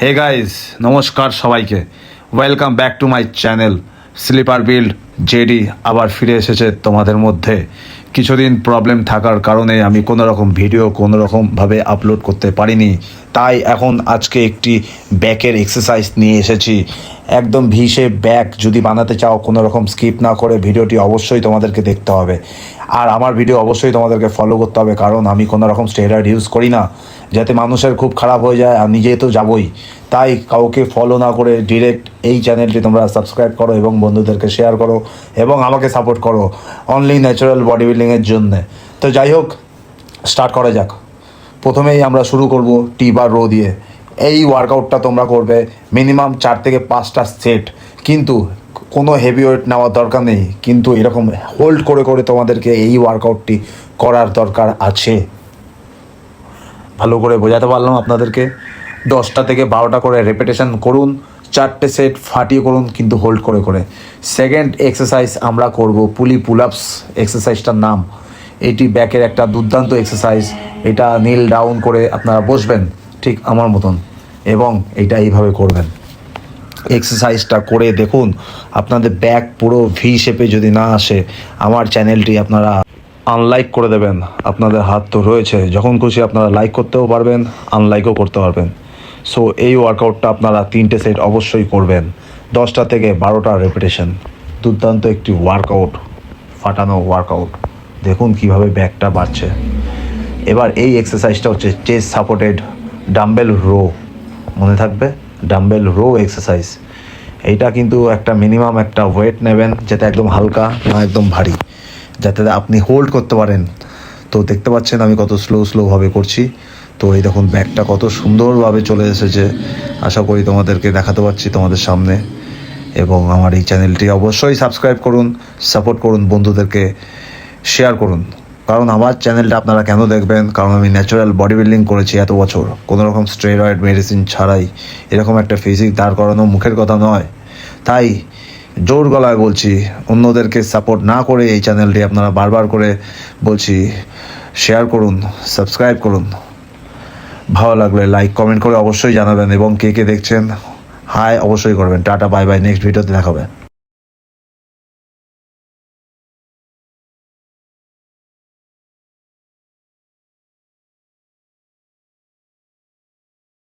হে guys নমস্কার সবাইকে। Welcome back to my channel sleeper build JD আবার ফিরে এসেছে তোমাদের মধ্যে। কিছুদিন প্রবলেম থাকার কারণে আমি কোনো রকম ভিডিও কোনো রকমভাবে আপলোড করতে পারিনি। তাই এখন আজকে একটি ব্যাকের এক্সারসাইজ নিয়ে এসেছি। একদম ভিসে ব্যাক যদি বানাতে চাও, কোনো রকম স্কিপ না করে ভিডিওটি অবশ্যই তোমাদেরকে দেখতে হবে। আর আমার ভিডিও অবশ্যই তোমাদেরকে ফলো করতে হবে, কারণ আমি কোনো রকম স্টেরয়েড ইউজ করি না। যাতে মানুষের খুব খারাপ হয়ে যায়, আর নিজে তো যাবই। তাই কাউকে ফলো না করে ডিরেক্ট এই চ্যানেলটি তোমরা সাবস্ক্রাইব করো এবং বন্ধুদেরকে শেয়ার করো এবং আমাকে সাপোর্ট করো অনলি ন্যাচারাল বডি বিল্ডিংয়ের জন্যে। তো যাই হোক স্টার্ট করা যাক। প্রথমেই আমরা শুরু করব টি বা রো দিয়ে। এই ওয়ার্কআউটটা তোমরা করবে মিনিমাম চার থেকে পাঁচটা সেট কিন্তু কোনো হেভি ওয়েট নেওয়ার দরকার নেই। কিন্তু এরকম হোল্ড করে করে তোমাদেরকে এই ওয়ার্কআউটটি করার দরকার আছে। ভালো করে বোঝাতে পারলাম আপনাদেরকে। দশটা থেকে বারোটা করে রেপিটেশন করুন, চারটে সেট ফাটিয়ে করুন, কিন্তু হোল্ড করে করে। সেকেন্ড এক্সারসাইজ আমরা করব পুলি পুল আপস এক্সারসাইজটার নাম। এটি ব্যাকের একটা দুর্দান্ত এক্সারসাইজ এটা নীল ডাউন করে আপনারা বসবেন, ঠিক আমার মতন। এবং এটা এইভাবে করবেন। এক্সারসাইজটা করে দেখুন, আপনাদের ব্যাক পুরো ভি শেপে যদি না আসে, আমার চ্যানেলটি আপনারা আনলাইক করে দেবেন। আপনাদের হাত তো রয়েছে, যখন খুশি আপনারা লাইক করতেও পারবেন আনলাইকও করতে পারবেন। সো এই ওয়ার্কআউটটা আপনারা তিনটে সেট অবশ্যই করবেন, দশটা থেকে বারোটা রেপিটেশন দুর্দান্ত একটি ওয়ার্কআউট ফাটানো ওয়ার্কআউট দেখুন কীভাবে ব্যাকটা বাড়ছে। এবার এই এক্সারসাইজটা হচ্ছে চেস্ট সাপোর্টেড ডাম্বেল রো মনে থাকবে ডাম্বেল রো এক্সারসাইজ এইটা কিন্তু একটা মিনিমাম একটা ওয়েট নেবেন, যেটা একদম হালকা না একদম ভারী। যাতে আপনি হোল্ড করতে পারেন। তো দেখতে পাচ্ছেন আমি কত স্লো স্লোভাবে করছি। তো এই দেখুন ব্যাগটা কত সুন্দরভাবে চলে এসেছে। আশা করি তোমাদেরকে দেখাতে পারছি তোমাদের সামনে। এবং আমার এই চ্যানেলটি অবশ্যই সাবস্ক্রাইব করুন সাপোর্ট করুন, বন্ধুদেরকে শেয়ার করুন। কারণ আমার চ্যানেলটা আপনারা কেন দেখবেন? কারণ আমি ন্যাচারাল বডি বিল্ডিং করেছি এত বছর। কোনো রকম স্টেরয়েড মেডিসিন ছাড়াই এরকম একটা ফিজিক দাঁড় করানো মুখের কথা নয়। তাই জোর গলায় বলছি, অন্যদেরকে সাপোর্ট না করে এই চ্যানেলটি আপনারা বারবার করে বলছি শেয়ার করুন সাবস্ক্রাইব করুন। ভালো লাগলে লাইক কমেন্ট করে অবশ্যই জানাবেন এবং কে কে দেখছেন হাই অবশ্যই করবেন। টাটা বাই বাই নেক্সট ভিডিওতে দেখাবেন